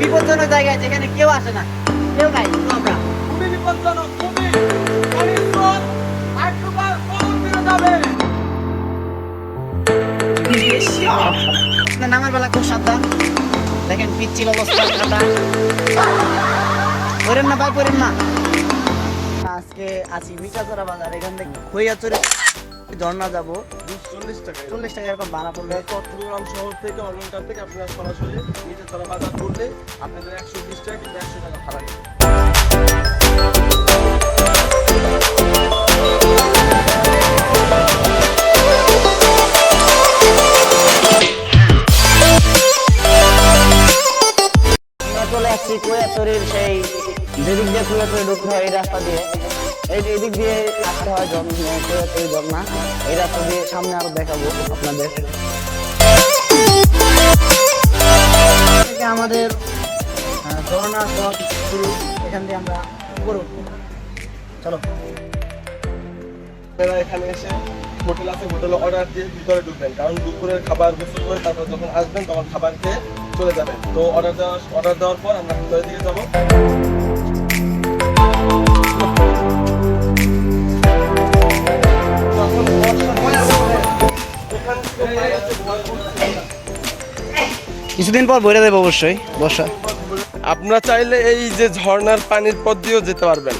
বিপজ্জনক জায়গায় যেখানে কেউ আসে না। কেউ নাই আমরা। খুবই বিপজ্জনক খুবই। নামার বেলা খুব সাবধান। দেখেন পিচ্ছিল অবস্থা কাটা। পড়েন না ভাই পড়েন না। আজকে আছি মিঠাচড়া বাজার এখান থেকে খৈয়াচড়ে ঝর্ণা যাব? চল্লিশ টাকা। চল্লিশ টাকা এরকম ভাড়া পড়বে। চট্টগ্রাম শহর থেকে অলঙ্কার থেকে আপনারা সরাসরি নিচে চড়া বাজার করলে আপনাদের একশো বিশ টাকা কিন্তু একশো টাকা ভাড়া চলে আসছি কৈয়াচড়ির সেই যেদিক দিয়ে কৈয়াচড়ি ঢুকতে হয় এই রাস্তা দিয়ে। এই এদিক দিয়ে আসতে হয় ঝর্ণা কৈয়াচড়ি ঝর্ণা এই রাস্তা দিয়ে সামনে আরও দেখাবো আপনাদের। আমাদের পথ শুরু। এখান দিয়ে আমরা উপরে চলো। আপনারা এখানে এসে হোটেল আছে, হোটেলে অর্ডার দিয়ে ভিতরে ঢুকবেন। কারণ দুপুরের খাবার গোসল করে তারপর যখন আসবেন, তখন খাবার খেয়ে চলে যাবেন। তো অর্ডার দেওয়া অর্ডার দেওয়ার পর আমরা ভিতরের দিকে যাব। কিছুদিন পর ভরে দেবো অবশ্যই বর্ষা আপনারা চাইলে এই যে ঝর্ণার পানির পথ দিয়েও যেতে পারবেন।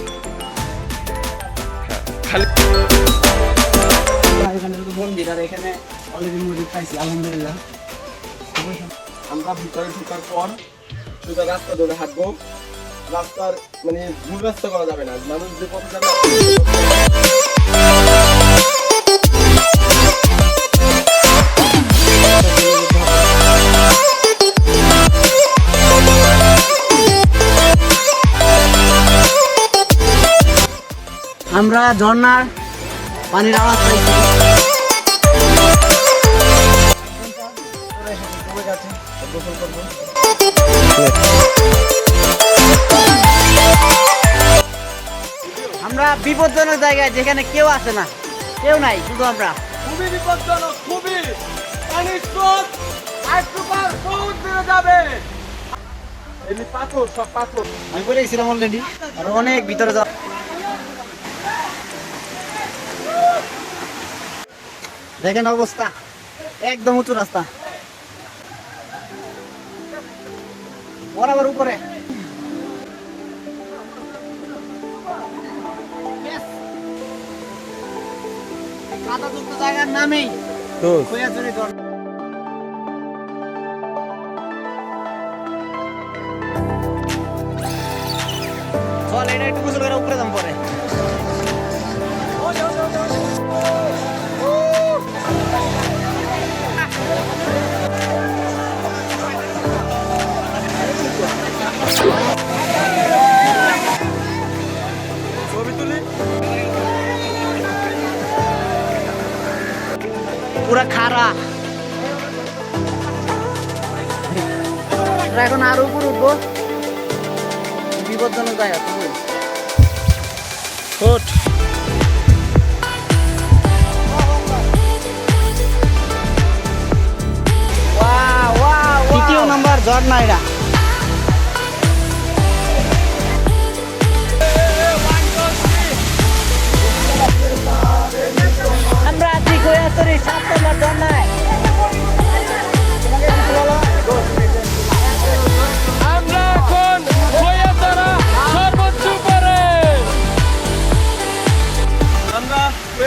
খালি আলহামদুলিল্লাহ আমরা ভিতরে ঢোকার পর রাস্তা ধরে হাঁটবো। রাস্তার মানে ভুল রাস্তা করা যাবে না। মানুষ যে পথে যাবে আমরা ঝর্নার পানির আওয়াজ পাইছি আমরা বিপজ্জনক জায়গায় যেখানে কেউ আসে না। কেউ নাই শুধু আমরা। খুবই বিপজ্জনক খুবই। পানির স্রোত একবার কোন দিকে যাবে। এমনি পাথর সব পাথর। আমি বলে গেছিলাম অলরেডি আর অনেক ভিতরে যাওয়া দেখেন অবস্থা। একদম উঁচু রাস্তা। বরাবর উপরে! কাদাযুক্ত জায়গার নামেই খৈয়াচুরি ঝর্ণা চল এটা একটু গোসল করে উপরে দাম পরে। পুরা খারা। এখন আরও উপরে উঠবো। বিপজ্জনক জায়গা। ফুট তৃতীয় নাম্বার ঝর্ণা এটা। আমরা আছি কৈয়াতরি সাত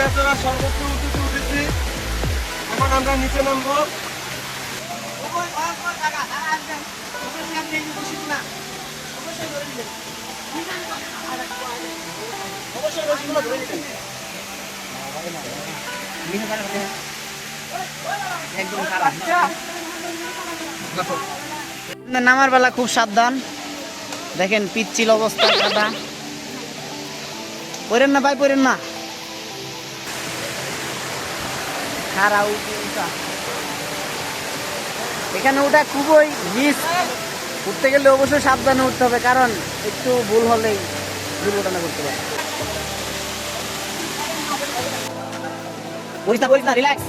খৈয়াতরা সর্বোচ্চ উঁচুতে উঠেছি এখন আমরা নিচে নামবো। নামার বেলা খুব সাবধান। দেখেন পিচ্ছিল অবস্থা কাদা পড়েন না ভাই, পড়েন না। খারা উঠা। এখানে ওটা খুবই রিস্ক উঠতে গেলে অবশ্যই সাবধানে উঠতে হবে কারণ একটু ভুল হলেই দুর্ঘটনা করতে পারে। রিল্যাক্স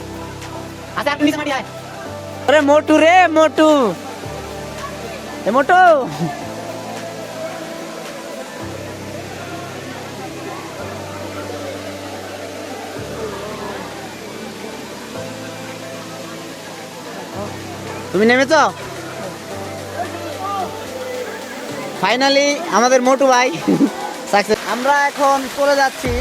আচ্ছা আপনি মাটি আয় আরে মোটু রে মোটু। এ মোটো। তুমি নেমেছ? ফাইনালি আমাদের মোটু ভাই আমরা এখন চলে যাচ্ছি।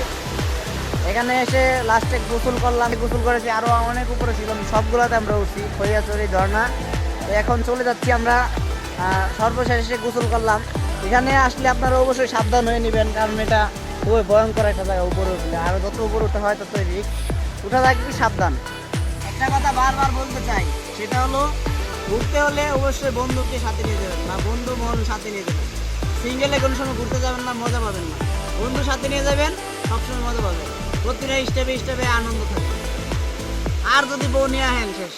এখানে এসে লাস্টে গোসল করলাম। গোসল করেছি আরও অনেক উপরে ছিল। সবগুলোতে আমরা উঠছি। খৈয়াচড়ি, ঝর্ণা। এখন চলে যাচ্ছি আমরা সর্বশেষ গোসল করলাম। এখানে আসলে আপনারা অবশ্যই সাবধান হয়ে নেবেন, কারণ এটা খুবই ভয়ঙ্কর একটা জায়গা, উপরে উঠলে। আর যত উপরে উঠতে হয় তত রিস্ক উঠা থাকবে সাবধান? একটা কথা বারবার বলতে চাই, সেটা হলো ঘুরতে হলে অবশ্যই বন্ধুকে সাথে নিয়ে যাবেন বা বন্ধু মন সাথে নিয়ে যাবেন। সিঙ্গেলে কোনো সময় ঘুরতে যাবেন না, মজা পাবেন না। বন্ধু সাথে নিয়ে যাবেন, সবসময় মজা পাবেন। প্রতিটা স্টেপে স্টেপে আনন্দ থাকবে। আর যদি বউ নিয়ে আহেন শেষ।